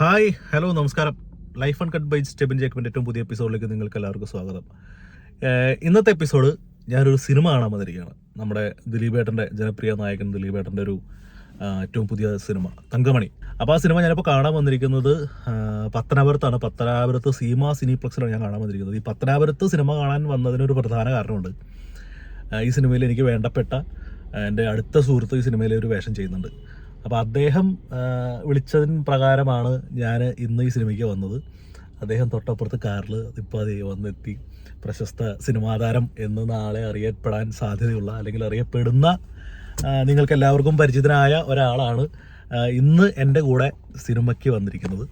Hi hello നമസ്കാരം. Life and cut by Stebin ജേക്കബിന്റെ ഏറ്റവും പുതിയ എപ്പിസോഡിലേക്ക് നിങ്ങൾക്ക് എല്ലാവർക്കും സ്വാഗതം ഇന്നത്തെ എപ്പിസോഡ് ഞാനൊരു സിനിമ കാണാൻ വന്നിരിക്കുകയാണ്. നമ്മുടെ ദിലീപേട്ടന്റെ ജനപ്രിയ നായകൻ ദിലീപേട്ടന്റെ ഒരു ഏറ്റവും പുതിയ സിനിമ തങ്കമണി. അപ്പോൾ ആ സിനിമ ഞാനിപ്പോൾ കാണാൻ വന്നിരിക്കുന്നത് പത്തനാപുരത്താണ്. പത്തനാപുരത്ത് സീമ സിനിപ്ലക്സിലാണ് ഞാൻ കാണാൻ വന്നിരിക്കുന്നത്. ഈ പത്തനാപുരത്ത് സിനിമ കാണാൻ വന്നതിനൊരു പ്രധാന കാരണമുണ്ട്. ഈ സിനിമയിൽ എനിക്ക് വേണ്ടപ്പെട്ട എന്റെ അടുത്ത സുഹൃത്ത് ഈ സിനിമയിൽ ഒരു വേഷം ചെയ്യുന്നുണ്ട്. അപ്പോൾ അദ്ദേഹം വിളിച്ചതിന് പ്രകാരമാണ് ഞാൻ ഇന്ന് ഈ സിനിമയ്ക്ക് വന്നത്. അദ്ദേഹം തൊട്ടപ്പുറത്ത് കാറിൽ ഇപ്പോൾ അത് വന്നെത്തി. പ്രശസ്ത സിനിമാതാരം എന്ന് നാളെ അറിയപ്പെടാൻ സാധ്യതയുള്ള അല്ലെങ്കിൽ അറിയപ്പെടുന്ന നിങ്ങൾക്ക് എല്ലാവർക്കും പരിചിതനായ ഒരാളാണ് ഇന്ന് എന്റെ കൂടെ സിനിമയ്ക്ക് വന്നിരിക്കുന്നത്.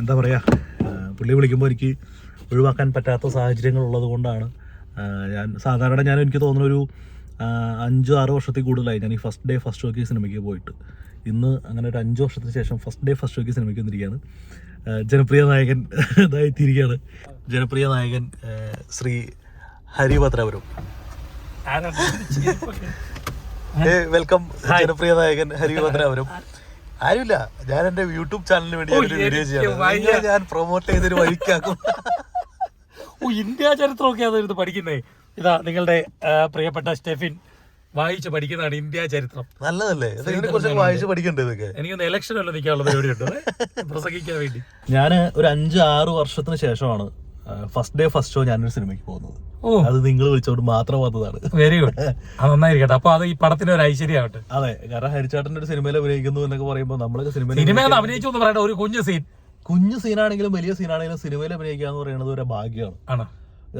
എന്താ പറയുക പുള്ളി വിളിക്കുമ്പോൾ എനിക്ക് ഒഴിവാക്കാൻ പറ്റാത്ത സാഹചര്യങ്ങൾ ഉള്ളത് കൊണ്ടാണ് ഞാൻ സാധാരണ ഞാൻ എനിക്ക് തോന്നുന്ന ഒരു ആ, അഞ്ച് ആറ് വർഷത്തിൽ കൂടുതലായി ഞാൻ ഈ ഫസ്റ്റ് ഡേ ഫസ്റ്റ് ഷോക്ക് സിനിമയ്ക്ക് പോയിട്ട്. ഇന്ന് അങ്ങനെ ഒരു അഞ്ച് വർഷത്തിന് ശേഷം ഫസ്റ്റ് ഡേ ഫസ്റ്റ് ഷോക്ക് സിനിമയ്ക്ക് വന്നിരിക്കുകയാണ്. ജനപ്രിയ നായകൻ ഇതായിത്തിരിക്കുകയാണ് ജനപ്രിയ നായകൻ ശ്രീ ഹരിഭദ്രപുരം വെൽക്കം ജനപ്രിയ നായകൻ ഹരിഭദ്രപുരം ആരുമില്ല. ഞാൻ എന്റെ യൂട്യൂബ് ചാനലിന് വേണ്ടി ഒരു വീഡിയോ ചെയ്യാം ഞാൻ പ്രൊമോട്ട് ചെയ്തൊരു വഴിക്കാക്കും. ഇന്ത്യ ചരിത്രമൊക്കെ അതെടുത്ത് പഠിക്കുന്നേ. ഇതാ നിങ്ങളുടെ പ്രിയപ്പെട്ട സ്റ്റെഫിൻ വായിച്ചു പഠിക്കുന്നതാണ് ഇന്ത്യ ചരിത്രം. നല്ലതല്ലേ? ഇതിനെ കുറിച്ച് വായിച്ച് പഠിക്കണ്ടേ ഇതൊക്കെ? എനിക്കൊന്ന് ഇലക്ഷൻ വല്ല നിൽക്കാനുള്ള പരിപാടിയുണ്ട്? പ്രസംഗിക്കാൻ വേണ്ടി. ഞാൻ ഒരു അഞ്ച് ആറ് വർഷത്തിന് ശേഷമാണ് ഫസ്റ്റ് ഡേ ഫസ്റ്റ് ഷോ ഞാനൊരു സിനിമയ്ക്ക് പോകുന്നത്. ഓ. അത് നിങ്ങൾ വിളിച്ചോണ്ട് മാത്രം വന്നതാണ്. വെരി ഗുഡ് അത് നന്നായിരിക്കട്ടെ അപ്പൊ അത് ഈ പടത്തിന് ഒരു ഐശ്വര്യമാവട്ടെ അതെ കാരണം ഹരിച്ചാട്ടന്റെ ഒരു സിനിമയിൽ അഭിനയിക്കുന്നു എന്നൊക്കെ പറയുമ്പോൾ നമ്മളൊക്കെ സിനിമയിൽ സിനിമ അഭിനയിച്ചു എന്ന് പറയട്ടെ ഒരു കുഞ്ഞു സീൻ കുഞ്ഞു സീനാണെങ്കിലും വലിയ സീനാണെങ്കിലും സിനിമയിൽ അഭിനയിക്കുക എന്ന് പറയുന്നത് ഒരു ഭാഗ്യമാണ്. ആണ്.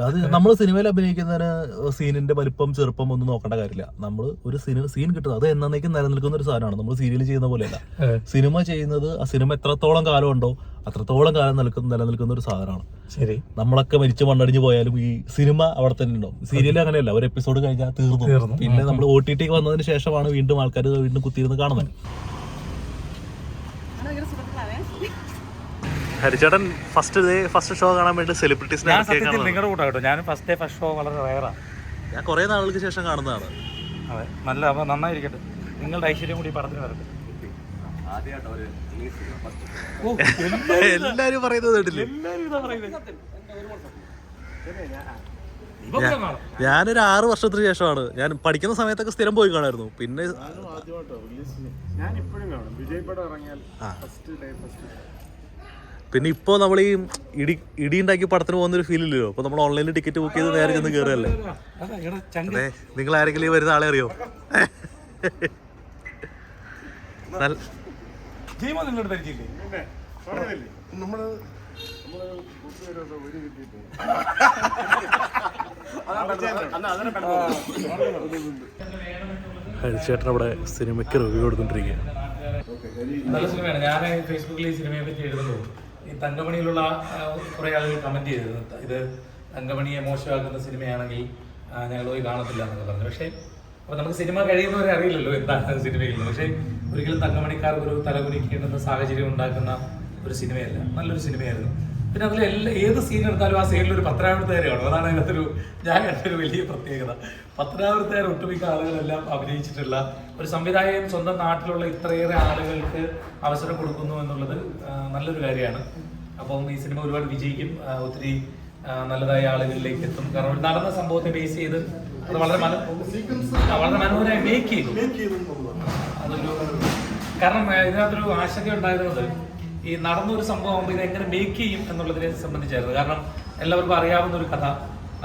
അത് നമ്മൾ സിനിമയിൽ അഭിനയിക്കുന്നതിന് സീനിന്റെ വലിപ്പം ചെറുപ്പം ഒന്നും നോക്കേണ്ട കാര്യമില്ല. നമ്മൾ ഒരു സിനിമ സീൻ കിട്ടുന്നത് അത് എന്നേക്കും നിലനിൽക്കുന്ന ഒരു സാധനമാണ്. നമ്മൾ സീരിയൽ ചെയ്യുന്ന പോലെയല്ല. സിനിമ ചെയ്യുന്നത് ആ സിനിമ എത്രത്തോളം കാലം ഉണ്ടോ അത്രത്തോളം കാലം നിൽക്കുന്ന നിലനിൽക്കുന്ന ഒരു സാധനമാണ്. ശരി. നമ്മളൊക്കെ മരിച്ചു മണ്ണടിഞ്ഞു പോയാലും ഈ സിനിമ അവിടെ തന്നെ ഉണ്ടാവും. സീരിയൽ അങ്ങനെയല്ല. ഒരു എപ്പിസോഡ് കഴിഞ്ഞാൽ തീർന്നു. തീർന്നു. പിന്നെ നമ്മൾ ഒ ടി ടി വന്നതിന് ശേഷമാണ് വീണ്ടും ആൾക്കാർ വീണ്ടും കുത്തിയിരുന്ന് കാണുന്നത്. ഹരിച്ചേട്ടൻ ഫസ്റ്റ് ഡേ ഫസ്റ്റ് ഷോ കാണാൻ വേണ്ടി സെലിബ്രിറ്റീസിനെ ഞാൻ സത്യത്തിൽ നിങ്ങളുടെ കൂടെ കേട്ടോ ഞാൻ ഫസ്റ്റ് ഡേ ഫസ്റ്റ് ഷോ വളരെ റയറാണ് ഞാൻ കുറെ നാളുകൾക്ക് ശേഷം കാണുന്നതാണ്. അതെ നല്ല അപ്പോൾ നന്നായിരിക്കട്ടെ. നിങ്ങളുടെ ഐശ്വര്യം കൂടി പടത്തിന് വരട്ടെ. എല്ലാരും പറയുന്നത് കേട്ടില്ലേ. ഞാനൊരു ആറ് വർഷത്തിന് ശേഷമാണ്. ഞാൻ പഠിക്കുന്ന സമയത്തൊക്കെ സ്ഥിരം പോയി കാണായിരുന്നു. പിന്നെ ഞാൻ ഇപ്പോഴും കാണും. വിജയ് പടം ഇറങ്ങിയാൽ ഫസ്റ്റ് ഡേ ഫസ്റ്റ് പിന്നെ ഇപ്പോൾ നമ്മൾ ഈ ഇടി ഇടി ഉണ്ടാക്കി പടത്തിന് പോകുന്ന ഒരു ഫീൽ ഇല്ലല്ലോ. അപ്പോൾ നമ്മൾ ഓൺലൈനിൽ ടിക്കറ്റ് ബുക്ക് ചെയ്ത് നേരെ ചെന്ന് കയറുകയല്ലേ അതാ, നിങ്ങൾ ആരെങ്കിലും ഈ വരുന്ന ആളെ അറിയോ? നല്ല ഹരിച്ചേട്ടൻ അവിടെ സിനിമയ്ക്ക് റിവ്യൂ കൊടുത്തോണ്ടിരിക്കുകയാണ്. നല്ല സിനിമയാണ് ഞാൻ ഫേസ്ബുക്കിൽ ഈ സിനിമയെ പറ്റി എഴുതുന്നു. ഈ തങ്കമണിയിലുള്ള കുറെ ആളുകൾ കമന്റ് ചെയ്തിരുന്നു. ഇത് തങ്കമണിയെ മോശമാക്കുന്ന സിനിമയാണെങ്കിൽ ഞങ്ങൾ പോയി കാണത്തില്ല എന്നൊക്കെ പറഞ്ഞു. പക്ഷേ അപ്പോൾ നമുക്ക് സിനിമ കഴിയുന്നവരെ അറിയില്ലല്ലോ എന്താണ് സിനിമയിൽ പക്ഷേ ഒരിക്കലും തങ്കമണിക്കാർക്ക് ഒരു തലകുനിക്കേണ്ടുന്ന സാഹചര്യം ഉണ്ടാക്കുന്ന ഒരു സിനിമയല്ല. നല്ലൊരു സിനിമയായിരുന്നു. പിന്നെ അതിൽ എല്ലാ ഏത് സീൻ എടുത്താലും ആ സീനിൽ ഒരു പത്തനാപുരത്തുകാരാണ് അതാണ് അതിനകത്തൊരു ഞാൻ കണ്ടൊരു വലിയ പ്രത്യേകത. പത്തനാപുരത്തുകാർ ഒട്ടുമിക്ക ആളുകളെല്ലാം അഭിനയിച്ചിട്ടുള്ള ഒരു സംവിധായകൻ സ്വന്തം നാട്ടിലുള്ള ഇത്രയേറെ ആളുകൾക്ക് അവസരം കൊടുക്കുന്നു എന്നുള്ളത് നല്ലൊരു കാര്യമാണ്. അപ്പം ഈ സിനിമ ഒരുപാട് വിജയിക്കും. ഒത്തിരി നല്ലതായ ആളുകളിലേക്ക് എത്തും. കാരണം നടന്ന സംഭവത്തെ ബേസ് ചെയ്ത് അത് വളരെ വളരെ മനോഹരമായി മേക്ക് ചെയ്തു. അതൊരു കാരണം ഇതിനകത്തൊരു ആശങ്ക ഉണ്ടായിരുന്നത് ഈ നടന്നൊരു സംഭവം ആകുമ്പോൾ ഇത് എങ്ങനെ മേക്ക് ചെയ്യും എന്നുള്ളതിനെ സംബന്ധിച്ചായിരുന്നു. കാരണം എല്ലാവർക്കും അറിയാവുന്ന ഒരു കഥ.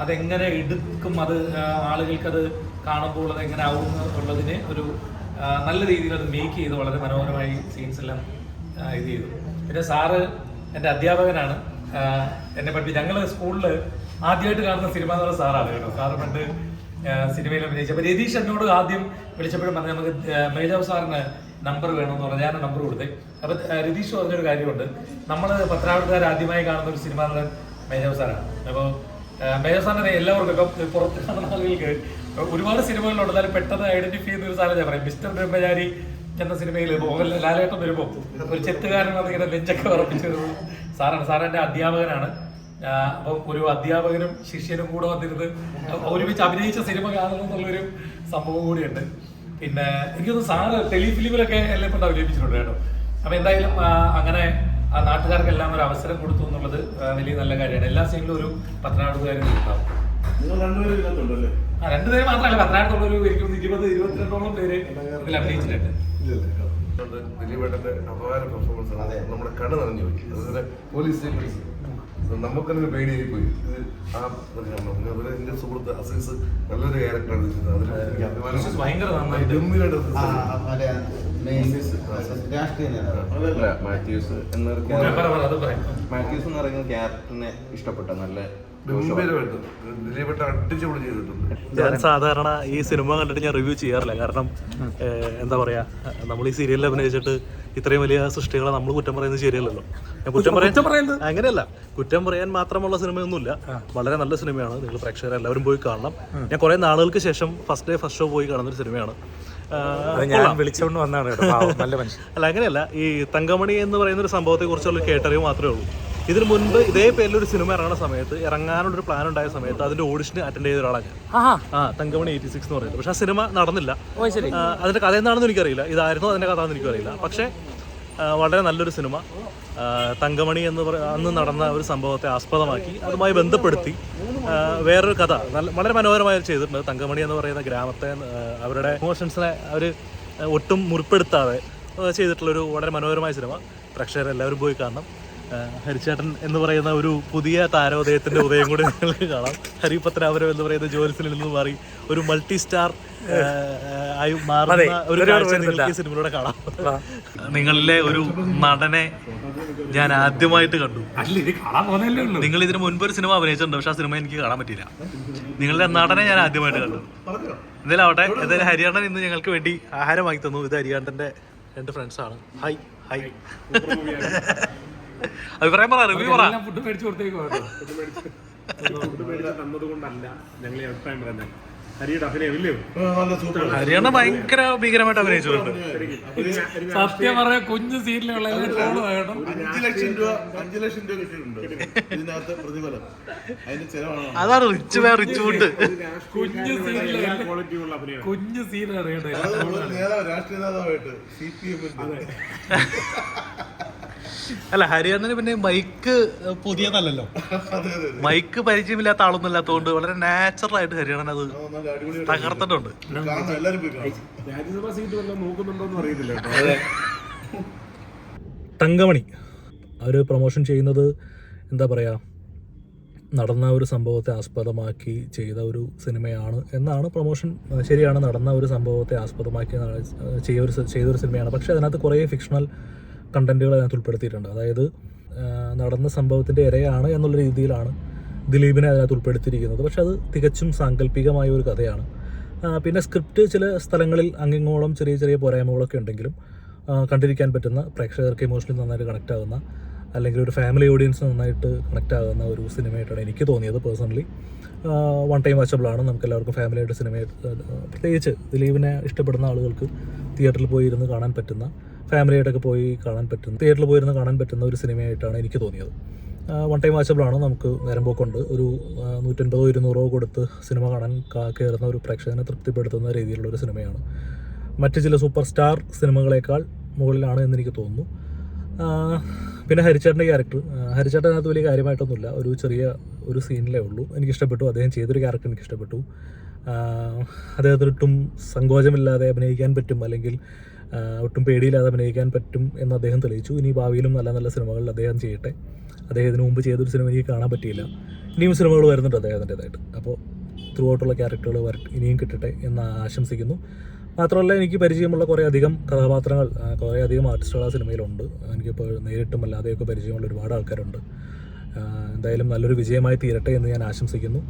അതെങ്ങനെ എടുക്കും? അത് ആളുകൾക്ക് അത് കാണുമ്പോൾ അത് എങ്ങനെ ആവും എന്നുള്ളതിനെ ഒരു നല്ല രീതിയിൽ അത് മേക്ക് ചെയ്ത് വളരെ മനോഹരമായി സീൻസ് എല്ലാം ഇത് ചെയ്തു. പിന്നെ സാറ് എന്റെ അധ്യാപകനാണ്. എന്നെ പഠിപ്പിച്ച് ഞങ്ങൾ സ്കൂളിൽ ആദ്യമായിട്ട് കാണുന്ന സിനിമ എന്ന് സാറാണ് കേട്ടോ. സാറ് പണ്ട് സിനിമയിൽ അഭിനയിച്ചു. അപ്പോൾ രതീഷ് എന്നോട് ആദ്യം വിളിച്ചപ്പോഴും പറഞ്ഞു നമുക്ക് മേജാവ് സാറിന് നമ്പർ വേണമെന്ന് പറഞ്ഞു. ഞാൻ നമ്പർ കൊടുത്തേ. അപ്പൊ ആ, രതീഷ് പറഞ്ഞൊരു കാര്യമുണ്ട്. നമ്മൾ പത്തനാപുരത്തുകാർ ആദ്യമായി കാണുന്ന ഒരു സിനിമ നടൻ മേജാവ് സാറാണ്. അപ്പോൾ മേജാവ് സാറിനെ എല്ലാവർക്കും പുറത്ത് കാണുന്ന ആളുകൾക്ക് ഒരുപാട് സിനിമകളിലുണ്ട്. എന്നാലും പെട്ടെന്ന് ഐഡന്റിഫൈ ചെയ്യുന്ന ഒരു സാധനം ഞാൻ പറയും. മിസ്റ്റർ ബ്രഹ്മചാരി എന്ന സിനിമയിൽ ലാലേട്ടം ലാലേട്ടൻ വരുമ്പോൾ ഒരു ചെത്തുകാരൻ അതിങ്ങനെ നെഞ്ചൊക്കെ ഉറപ്പിച്ചിരുന്നു സാറാണ്. സാർ എന്റെ അധ്യാപകനാണ്. അപ്പം ഒരു അധ്യാപകനും ശിഷ്യനും കൂടെ വന്നിരുന്ന് ഒരുമിച്ച് അഭിനയിച്ച സിനിമ കാണുന്നു എന്നുള്ളൊരു സംഭവം കൂടിയുണ്ട്. പിന്നെ എനിക്കൊന്ന് സാറ് ടെലിഫിലിമിലൊക്കെ എല്ലാം കൊണ്ട് അഭിനയിപ്പിച്ചിട്ടുണ്ട് കേട്ടോ. അപ്പം എന്തായാലും അങ്ങനെ ആ നാട്ടുകാർക്കെല്ലാം ഒരു അവസരം കൊടുത്തു എന്നുള്ളത് വലിയ നല്ല കാര്യമാണ്. എല്ലാ സീനിലും ഒരു പത്തനാട്ടുകാരും ഉണ്ടാവും. ആ രണ്ടുപേര് മാത്രമല്ല പത്തനാട്ടുള്ള ഒരു ഇരുപത് ഇരുപത്തിരണ്ടോളം പേര് ഇതിൽ അഭിനയിച്ചിട്ടുണ്ട്. ദിലീപേട്ടന്റെ അപാര പെർഫോമൻസ് ആണ് നമ്മുടെ കണ്ണ് നിറഞ്ഞു പോയി അതുപോലെ പോലീസ് സ്റ്റേഷൻ നമുക്കതിന് പേടിയായി പോയി ഇത് ആ അതുപോലെ എന്റെ സുഹൃത്ത് അസീസ് നല്ലൊരു ക്യാരക്ടറാണ് ചെയ്തത്. അതിൽ എനിക്ക് അഭിമാനം ഭയങ്കര മാത്യൂസ് മാത്യൂസ് എന്ന് പറയുന്ന ക്യാരക്ടറിനെ ഇഷ്ടപ്പെട്ട നല്ല ഞാൻ സാധാരണ ഈ സിനിമ കണ്ടിട്ട് ഞാൻ റിവ്യൂ ചെയ്യാറില്ല. കാരണം എന്താ പറയാ നമ്മൾ ഈ സീരിയലിൽ അഭിനയിച്ചിട്ട് ഇത്രയും വലിയ സൃഷ്ടികളെ നമ്മൾ കുറ്റം പറയുന്നത് ശരിയല്ലല്ലോ. ഞാൻ കുറ്റം പറയാൻ അങ്ങനെയല്ല. കുറ്റം പറയാൻ മാത്രമുള്ള സിനിമയൊന്നുമില്ല. വളരെ നല്ല സിനിമയാണ്. നിങ്ങൾ പ്രേക്ഷകർ എല്ലാവരും പോയി കാണണം. ഞാൻ കുറെ നാളുകൾക്ക് ശേഷം ഫസ്റ്റ് ഡേ ഫസ്റ്റ് ഷോ പോയി കാണുന്ന ഒരു സിനിമയാണ്. വിളിച്ചുകൊണ്ട് വന്നാണ് നല്ല മനുഷ്യൻ. അല്ല അങ്ങനെയല്ല. ഈ തങ്കമണി എന്ന് പറയുന്ന ഒരു സംഭവത്തെ കുറിച്ചുള്ള കേട്ടറിവ് മാത്രമേ ഉള്ളൂ. ഇതിനു മുൻപ് ഇതേ പേരിൽ ഒരു സിനിമ ഇറങ്ങുന്ന സമയത്ത് ഇറങ്ങാനുള്ള ഒരു പ്ലാൻ ഉണ്ടായ സമയത്ത് അതിന്റെ ഓഡിഷൻ അറ്റൻഡ് ചെയ്ത ഒരാളാണ് ഞാൻ. ആ തങ്കമണി എയ്റ്റി സിക്സ് എന്ന് പറയുന്നത്. പക്ഷെ ആ സിനിമ നടന്നില്ല. അതിന്റെ കഥ എന്താണെന്ന് എനിക്കറിയില്ല. ഇതായിരുന്നു അതിന്റെ കഥ എന്ന് എനിക്കറിയില്ല. പക്ഷെ വളരെ നല്ലൊരു സിനിമ. തങ്കമണി എന്ന് പറ അന്ന് നടന്ന ഒരു സംഭവത്തെ ആസ്പദമാക്കി അതുമായി ബന്ധപ്പെടുത്തി വേറൊരു കഥ നല്ല വളരെ മനോഹരമായി ചെയ്തിട്ടുണ്ട്. തങ്കമണി എന്ന് പറയുന്ന ഗ്രാമത്തെ അവരുടെ ഇമോഷൻസിനെ അവർ ഒട്ടും മുറിപ്പെടുത്താതെ ചെയ്തിട്ടുള്ള ചെയ്തിട്ടുള്ളൊരു വളരെ മനോഹരമായ സിനിമ. പ്രേക്ഷകർ എല്ലാവരും പോയി കാണണം. ഹരിച്ചേട്ടൻ എന്ന് പറയുന്ന ഒരു പുതിയ താരോദയത്തിന്റെ ഉദയം കൂടി നിങ്ങൾക്ക് കാണാം. ഹരിപത്രാപുരം എന്ന് പറയുന്ന ജോലിസിൽ നിന്ന് മാറി ഒരു മൾട്ടി സ്റ്റാർ ആയി മാറുന്ന ഒരു കാഴ്ച നിങ്ങൾക്ക് ഈ സിനിമയിലൂടെ കാണാം. നിങ്ങളിലെ ഒരു നടനെ ഞാൻ ആദ്യമായിട്ട് കണ്ടു. അല്ല ഇത് കാണാൻ പോകുന്നല്ലേ ഉള്ളൂ. നിങ്ങൾ ഇതിന് മുൻപ് ഒരു സിനിമ അഭിനയിച്ചിട്ടുണ്ട് പക്ഷെ ആ സിനിമ എനിക്ക് കാണാൻ പറ്റിയില്ല. നിങ്ങളുടെ നടനെ ഞാൻ ആദ്യമായിട്ട് കണ്ടു. എന്തായാലും ആവട്ടെ എന്തായാലും ഹരിയാണ്ടൻ ഇന്ന് ഞങ്ങൾക്ക് വേണ്ടി ആഹാരം വാങ്ങി തന്നു. ഇത് ഹരിയാണ്ടന്റെ രണ്ട് ഫ്രണ്ട്സ് ആണ്. ഹായ് ഹായ് അഭിപ്രായം പറ റിവ്യൂ പറ. എല്ലാം ഫുഡ് മേടിച്ചു കൊടുത്തേക്കോ ഫുഡ് മേടിച്ച് തന്നത് കൊണ്ടല്ല ഞങ്ങൾ അഭിപ്രായം സൂപ്പർ ഹരിയാണ ഭയങ്കര ഭീകരമായിട്ട് അഭിനയിച്ചിട്ടുണ്ട്. സത്യം പറയാ കുഞ്ഞു സീരിയലുള്ള ട്രോൾ കേട്ടോ. അഞ്ചു ലക്ഷം രൂപ അഞ്ചു ലക്ഷം രൂപ കിട്ടിയിട്ടുണ്ട്. ഇതിനകത്ത് പ്രതിഫലം. അതിന്റെ ചെലവാണ്. അതാണ് റിച്ച് വേ റിച്ച് ഫുഡ് കുഞ്ഞു സീരിയൽ ക്വാളിറ്റി ഉള്ള അഭിനയം കുഞ്ഞു ഒരു നേതാവ് രാഷ്ട്രീയ നേതാവായിട്ട് സി പി എമ്മിന്റെ അല്ല ഹരിയാണന് പിന്നെ മൈക്ക് പുതിയതല്ലല്ലോ. മൈക്ക് പരിചയമില്ലാത്ത ആളൊന്നും ഇല്ലാത്തതുകൊണ്ട് വളരെ നാച്ചുറൽ ആയിട്ട് ഹരിയാണൻ അത് തകർത്തിട്ടുണ്ട്. രാജ്യസഭാ സീറ്റ് അറിയത്തില്ല തങ്കമണി. അവർ പ്രൊമോഷൻ ചെയ്യുന്നത് എന്താ പറയാ നടന്ന ഒരു സംഭവത്തെ ആസ്പദമാക്കി ചെയ്ത ഒരു സിനിമയാണ് എന്നാണ് പ്രൊമോഷൻ ശരിയാണ് നടന്ന ഒരു സംഭവത്തെ ആസ്പദമാക്കി ചെയ്യൊരു ചെയ്ത ഒരു ചെയ്തൊരു സിനിമയാണ്. പക്ഷേ അതിനകത്ത് കുറേ ഫിക്ഷണൽ കണ്ടന്റുകൾ അതിനകത്ത് ഉൾപ്പെടുത്തിയിട്ടുണ്ട്. അതായത് നടന്ന സംഭവത്തിന്റെ ഇരയാണ് എന്നുള്ള രീതിയിലാണ് ദിലീപിനെ അതിനകത്ത് ഉൾപ്പെടുത്തിയിരിക്കുന്നത്. പക്ഷെ അത് തികച്ചും സാങ്കല്പികമായ ഒരു കഥയാണ്. പിന്നെ സ്ക്രിപ്റ്റ് ചില സ്ഥലങ്ങളിൽ അങ്ങിങ്ങോളം ചെറിയ ചെറിയ പോരായ്മകളൊക്കെ ഉണ്ടെങ്കിലും കണ്ടിരിക്കാൻ പറ്റുന്ന പ്രേക്ഷകർക്ക് ഇമോഷണലി നന്നായിട്ട് കണക്റ്റ് ആകുന്ന അല്ലെങ്കിൽ ഒരു ഫാമിലി ഓഡിയൻസ് നന്നായിട്ട് കണക്റ്റ് ആകുന്ന ഒരു സിനിമയായിട്ടാണ് എനിക്ക് തോന്നിയത് പേഴ്സണലി വൺ ടൈം വാച്ചബിളാണ് നമുക്ക് എല്ലാവർക്കും ഫാമിലിയായിട്ട് ആഹ് പ്രത്യേകിച്ച് ദിലീപിനെ ഇഷ്ടപ്പെടുന്ന ആളുകൾക്ക് തിയേറ്ററിൽ പോയി ഇരുന്ന് കാണാൻ പറ്റുന്ന ഫാമിലിയായിട്ടൊക്കെ പോയി കാണാൻ പറ്റുന്ന തിയേറ്ററിൽ പോയിരുന്ന് കാണാൻ പറ്റുന്ന ഒരു സിനിമയായിട്ടാണ് എനിക്ക് തോന്നിയത്. വൺ ടൈം വാച്ചബിളാണ് നമുക്ക് നേരം പോക്കുണ്ട്. ഒരു നൂറ്റൻപതോ ഇരുന്നൂറോ കൊടുത്ത് സിനിമ കാണാൻ കയറുന്ന ഒരു പ്രേക്ഷകനെ തൃപ്തിപ്പെടുത്തുന്ന രീതിയിലുള്ള ഒരു സിനിമയാണ് മറ്റ് ചില സൂപ്പർ സ്റ്റാർ സിനിമകളേക്കാൾ മുകളിലാണ് എന്ന് എനിക്ക് തോന്നുന്നു. പിന്നെ ഹരിച്ചേട്ടന്റെ ക്യാരക്ടർ ഹരിച്ചേട്ടൻ അതിനകത്ത് വലിയ കാര്യമായിട്ടൊന്നുമില്ല. ഒരു ചെറിയ ഒരു സീനിലേ ഉള്ളൂ. എനിക്ക് ഇഷ്ടപ്പെട്ടു അദ്ദേഹം ചെയ്തൊരു ക്യാരക്ടർ എനിക്ക് ഇഷ്ടപ്പെട്ടു ആ, അദ്ദേഹത്തിന് ഒട്ടും സങ്കോചമില്ലാതെ അഭിനയിക്കാൻ പറ്റും അല്ലെങ്കിൽ ഒട്ടും പേടിയില്ലാതെ അഭിനയിക്കാൻ പറ്റും എന്ന് അദ്ദേഹം തെളിയിച്ചു. ഇനി ഭാവിയിലും നല്ല നല്ല സിനിമകൾ അദ്ദേഹം ചെയ്യട്ടെ. അദ്ദേഹത്തിന് മുമ്പ് ചെയ്തൊരു സിനിമ എനിക്ക് കാണാൻ പറ്റിയില്ല. ഇനിയും സിനിമകൾ വരുന്നുണ്ട് അദ്ദേഹത്തിന്റെതായിട്ട്. അപ്പോൾ ത്രൂ ഔട്ടുള്ള ക്യാരക്ടറുകൾ വര ഇനിയും കിട്ടട്ടെ എന്ന് ആശംസിക്കുന്നു. മാത്രമല്ല എനിക്ക് പരിചയമുള്ള കുറേ അധികം കഥാപാത്രങ്ങൾ കുറേ അധികം ആർട്ടിസ്റ്റുകൾ ആ സിനിമയിലുണ്ട്. എനിക്കിപ്പോൾ നേരിട്ടും അല്ലാതെയൊക്കെ പരിചയമുള്ള ഒരുപാട് ആൾക്കാരുണ്ട്. എന്തായാലും നല്ലൊരു വിജയമായി തീരട്ടെ എന്ന് ഞാൻ ആശംസിക്കുന്നു.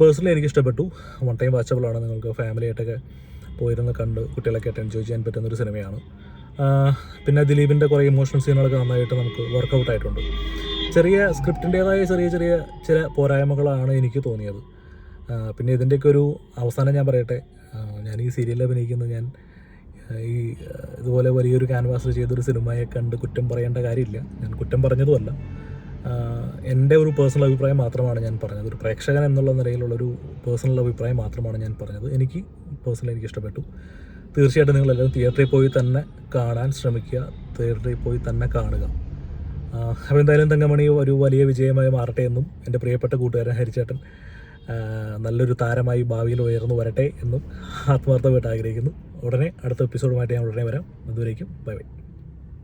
പേഴ്സണലി എനിക്ക് ഇഷ്ടപ്പെട്ടു. വൺ ടൈം വാച്ചബിളാണ് നിങ്ങൾക്ക് ഫാമിലി ആയിട്ടൊക്കെ പോയിരുന്ന് കണ്ട് കുട്ടികളൊക്കെ ആയിട്ട് എൻജോയ് ചെയ്യാൻ പറ്റുന്ന ഒരു സിനിമയാണ് പിന്നെ ദിലീപിന്റെ കുറേ ഇമോഷണൽ സീനുകളൊക്കെ നന്നായിട്ട് നമുക്ക് വർക്കൗട്ട് ആയിട്ടുണ്ട്. ചെറിയ സ്ക്രിപ്റ്റിന്റേതായ ചെറിയ ചെറിയ ചില പോരായ്മകളാണ് എനിക്ക് തോന്നിയത്. പിന്നെ ഇതിന്റെയൊക്കെ ഒരു അവസാനം ഞാൻ പറയട്ടെ. ഞാൻ ഈ സീരിയലിൽ അഭിനയിക്കുന്നത് ഞാൻ ഈ ഇതുപോലെ വലിയൊരു ക്യാൻവാസിൽ ചെയ്തൊരു സിനിമയെ കണ്ട് കുറ്റം പറയേണ്ട കാര്യമില്ല. ഞാൻ കുറ്റം പറഞ്ഞതുമല്ല. എന്റെ ഒരു പേഴ്സണൽ അഭിപ്രായം മാത്രമാണ് ഞാൻ പറഞ്ഞത്. ഒരു പ്രേക്ഷകൻ എന്നുള്ള നിലയിലുള്ളൊരു പേഴ്സണൽ അഭിപ്രായം മാത്രമാണ് ഞാൻ പറഞ്ഞത്. എനിക്ക് പേഴ്സണലി എനിക്ക് ഇഷ്ടപ്പെട്ടു. തീർച്ചയായിട്ടും നിങ്ങളെല്ലാവരും തിയേറ്ററിൽ പോയി തന്നെ കാണാൻ ശ്രമിക്കുക. തിയേറ്ററിൽ പോയി തന്നെ കാണുക. അപ്പോൾ എന്തായാലും തങ്കമണി ഒരു വലിയ വിജയമായി മാറട്ടെ എന്നും എന്റെ പ്രിയപ്പെട്ട കൂട്ടുകാരൻ ഹരിച്ചേട്ടൻ നല്ലൊരു താരമായി ഭാവിയിൽ ഉയർന്നു വരട്ടെ എന്നും ആത്മാർത്ഥമായിട്ട് ആഗ്രഹിക്കുന്നു. ഉടനെ അടുത്ത എപ്പിസോഡുമായിട്ട് ഞാൻ ഉടനെ വരാം. അതുവരേക്കും ബൈ ബൈ